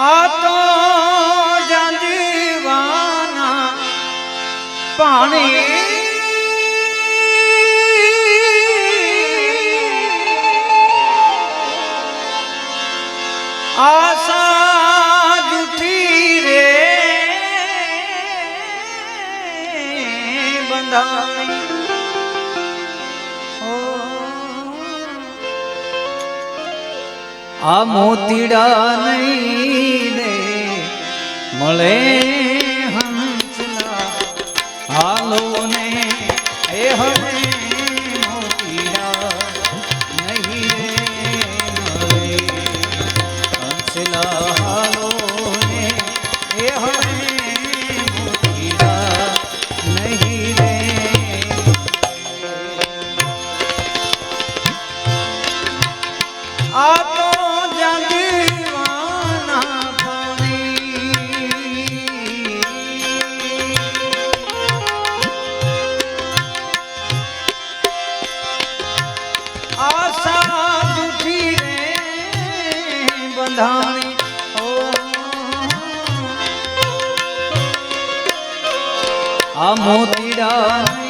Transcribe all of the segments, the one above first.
ਆ ਤੋਂ ਜਾਂਦੀ ਵਾਨਾ ਪਾਣੀ આ મોતીડા નહીં મળે બંધાણી આ મોતીડા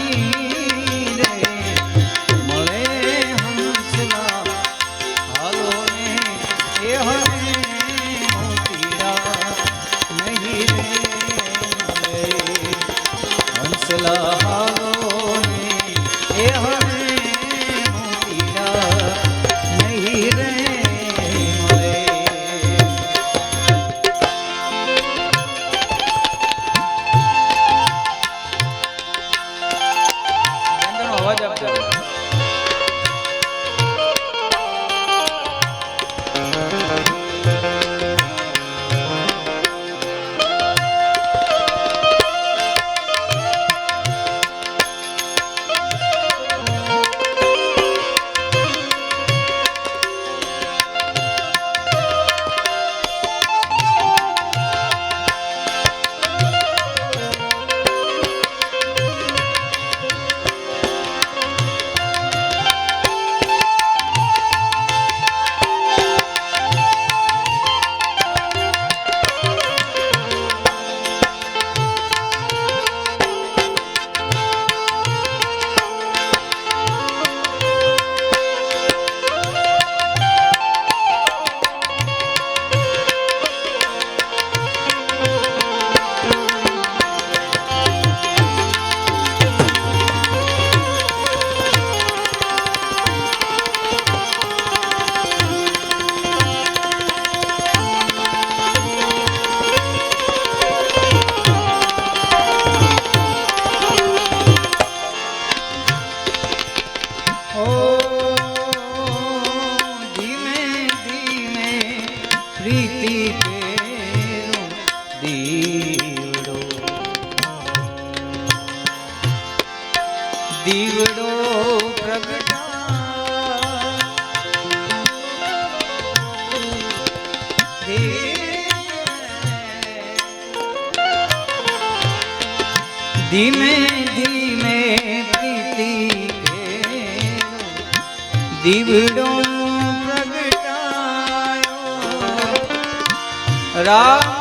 પ્રીતિ તેરો દીવડો. દીવડો પ્રગટા ધીમે ધીમે પ્રીતિ દીવડો Obrigado.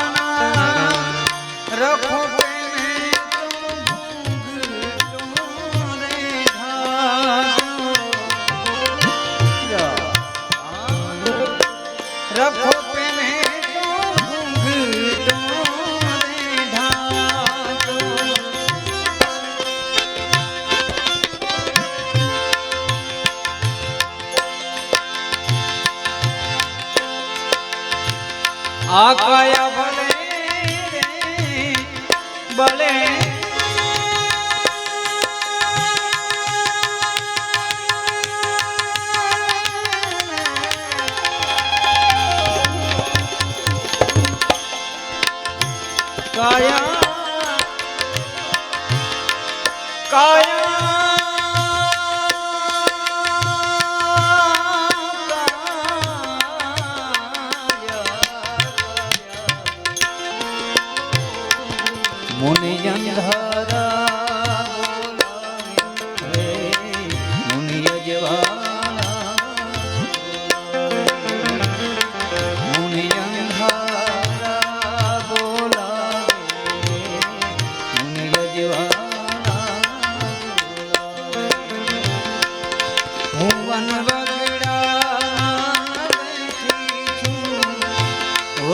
કાયા કાયા મુનિ અંધારા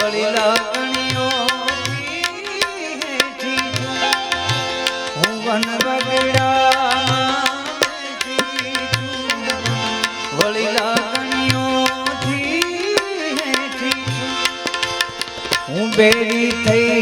વળી લાગણીઓ હું વન છું. વળી લાગણીઓથી હું બેરી થઈને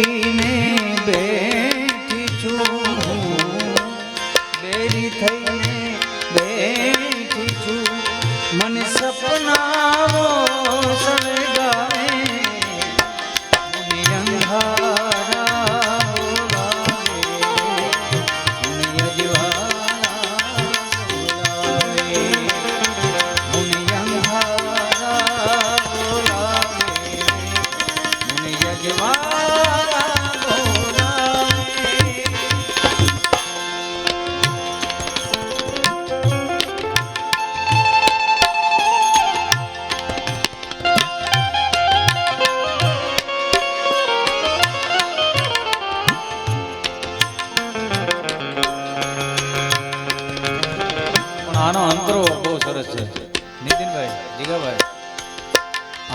જીગાભાઈ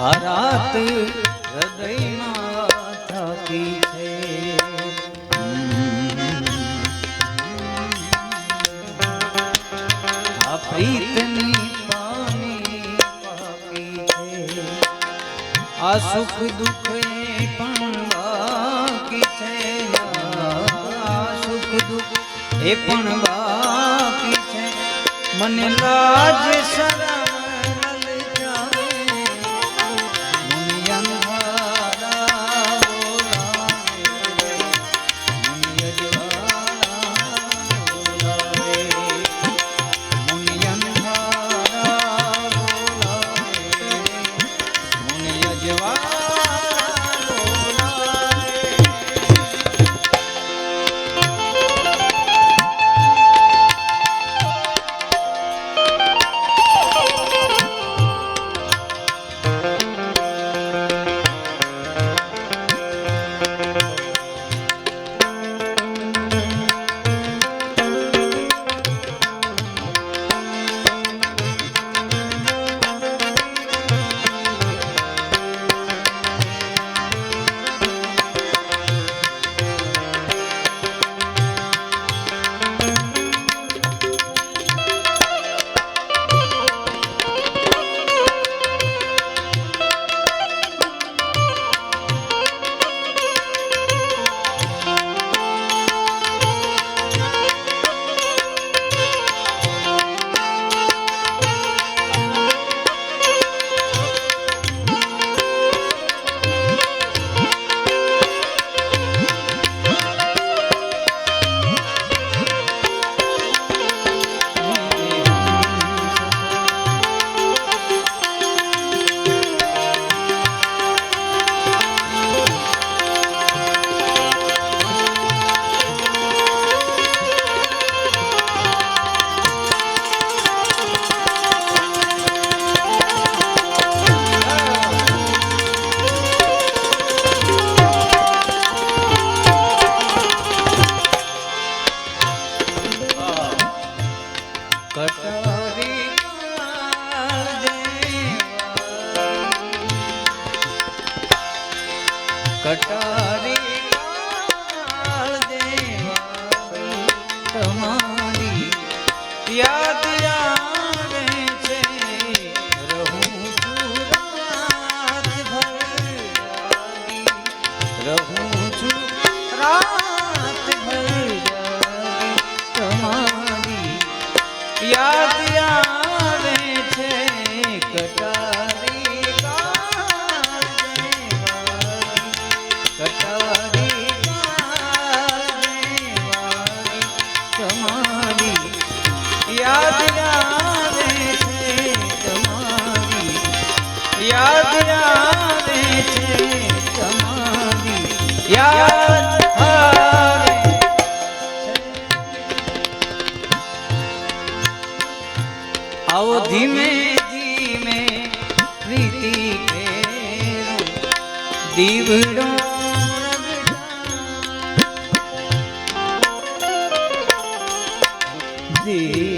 આ રાત હૃદયમાં થાકી છે. આ પ્રીતની પામી પાકી છે. આ સુખ દુઃખ પણ બાકી છે. આ સુખ દુઃખ એ પણ બાકી છે. મને લાજ શરમ કટારી. કટારી. તમારી યાદ આવે છે રહું છું રાતભર જાગી. રહું છું રાતભર જાગી. યાદ dizer.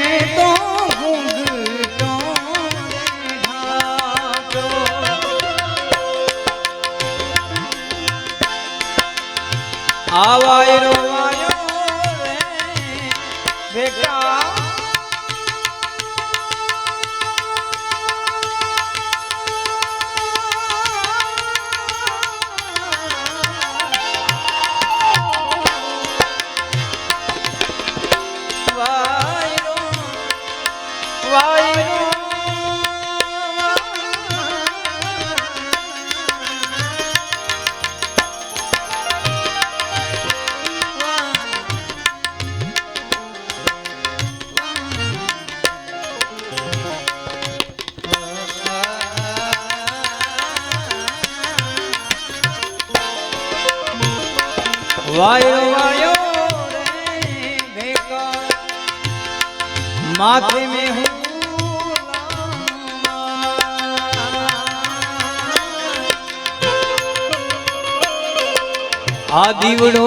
વાયો વાયો રે ભેગા માથે મે હું આ દીવડો